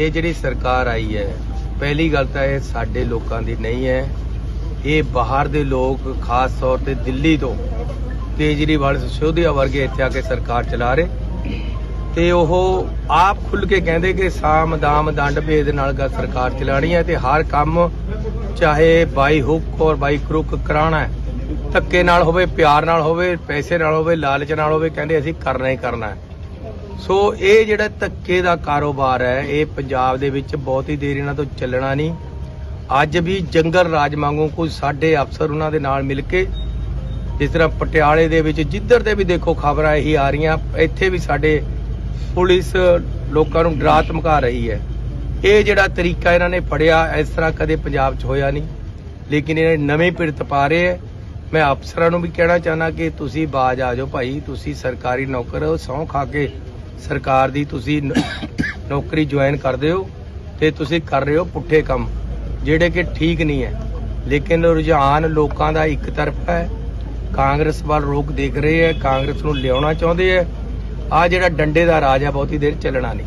ਇਹ ਜਿਹੜੀ ਸਰਕਾਰ ਆਈ ਹੈ, ਪਹਿਲੀ ਗੱਲ ਤਾਂ ਇਹ ਸਾਡੇ ਲੋਕਾਂ ਦੀ ਨਹੀਂ ਹੈ। ਇਹ ਬਾਹਰ ਦੇ ਲੋਕ, ਖਾਸ ਤੌਰ ਤੇ ਦਿੱਲੀ ਤੋਂ ਕੇਜਰੀਵਾਲ ਸਿਸੋਦੀਆ ਵਰਗੇ ਇੱਥੇ ਆ ਕੇ ਸਰਕਾਰ ਚਲਾ ਰਹੇ। ਤੇ ਉਹ ਆਪ ਖੁੱਲ ਕੇ ਕਹਿੰਦੇ ਕਿ ਸਾਮ ਦਾਮ ਦੰਡ ਭੇਦ ਨਾਲ ਗਾ ਸਰਕਾਰ ਚਲਾਣੀ ਹੈ ਤੇ ਹਰ ਕੰਮ ਚਾਹੇ ਬਾਈ ਹੁੱਕ ਔਰ ਬਾਈ ਕਰੁੱਕ ਕਰਾਣਾ ਹੈ। ਧੱਕੇ ਨਾਲ ਹੋਵੇ, ਪਿਆਰ ਨਾਲ ਹੋਵੇ, ਪੈਸੇ ਨਾਲ ਹੋਵੇ, ਲਾਲਚ ਨਾਲ ਹੋਵੇ, ਕਹਿੰਦੇ ਅਸੀਂ ਕਰਨਾ ਹੀ ਕਰਨਾ ਹੈ। ਸੋ ਇਹ ਜਿਹੜਾ ਧੱਕੇ ਦਾ ਕਾਰੋਬਾਰ ਹੈ, ਇਹ ਪੰਜਾਬ ਦੇ ਵਿੱਚ ਬਹੁਤ ਹੀ ਦੇਰ ਇਹਨਾਂ ਤੋਂ ਚੱਲਣਾ ਨਹੀਂ। ਅੱਜ ਵੀ ਜੰਗਲ ਰਾਜ ਵਾਂਗੂ ਕੋਈ ਸਾਡੇ ਅਫਸਰ ਉਹਨਾਂ ਦੇ ਨਾਲ ਮਿਲ ਕੇ, ਜਿਸ ਤਰ੍ਹਾਂ ਪਟਿਆਲੇ ਦੇ ਵਿੱਚ ਜਿੱਧਰ ਤੇ ਵੀ ਦੇਖੋ ਖਬਰਾਂ ਇਹੀ ਆ ਰਹੀਆਂ, ਇੱਥੇ ਵੀ ਸਾਡੇ ਪੁਲਿਸ ਲੋਕਾਂ ਨੂੰ ਡਰਾ ਧਮਕਾ ਰਹੀ ਹੈ। ਇਹ ਜਿਹੜਾ ਤਰੀਕਾ ਇਹਨਾਂ ਨੇ ਫੜਿਆ, ਇਸ ਤਰ੍ਹਾਂ ਕਦੇ ਪੰਜਾਬ 'ਚ ਹੋਇਆ ਨਹੀਂ। ਲੇਕਿਨ ਇਹ ਨਵੇਂ ਪਿਰਤ ਪਾ ਰਹੇ ਹੈ। ਮੈਂ ਅਫਸਰਾਂ ਨੂੰ ਵੀ ਕਹਿਣਾ ਚਾਹਨਾ ਕਿ ਤੁਸੀਂ ਬਾਜ ਆ ਜਾਓ ਭਾਈ, ਤੁਸੀਂ ਸਰਕਾਰੀ ਨੌਕਰ ਹੋ ਸਹੁੰ ਖਾ ਕੇ ਸਰਕਾਰ ਦੀ ਤੁਸੀਂ ਨੌਕਰੀ ਜੁਆਇਨ ਕਰਦੇ ਹੋ ਤੇ ਤੁਸੀਂ ਕਰ ਰਹੇ ਹੋ ਪੁੱਠੇ ਕੰਮ, ਜਿਹੜੇ ਕਿ ਠੀਕ ਨਹੀਂ ਹੈ। ਲੇਕਿਨ ਰੁਝਾਨ ਲੋਕਾਂ ਦਾ ਇੱਕ ਤਰਫ ਹੈ। ਕਾਂਗਰਸ ਵੱਲ ਰੋਕ ਦੇਖ ਰਹੇ ਹੈ, ਕਾਂਗਰਸ ਨੂੰ ਲਿਆਉਣਾ ਚਾਹੁੰਦੇ ਹੈ। ਆ ਜਿਹੜਾ ਡੰਡੇ ਦਾ ਰਾਜ ਹੈ, ਬਹੁਤੀ ਦੇਰ ਚੱਲਣਾ ਨਹੀਂ।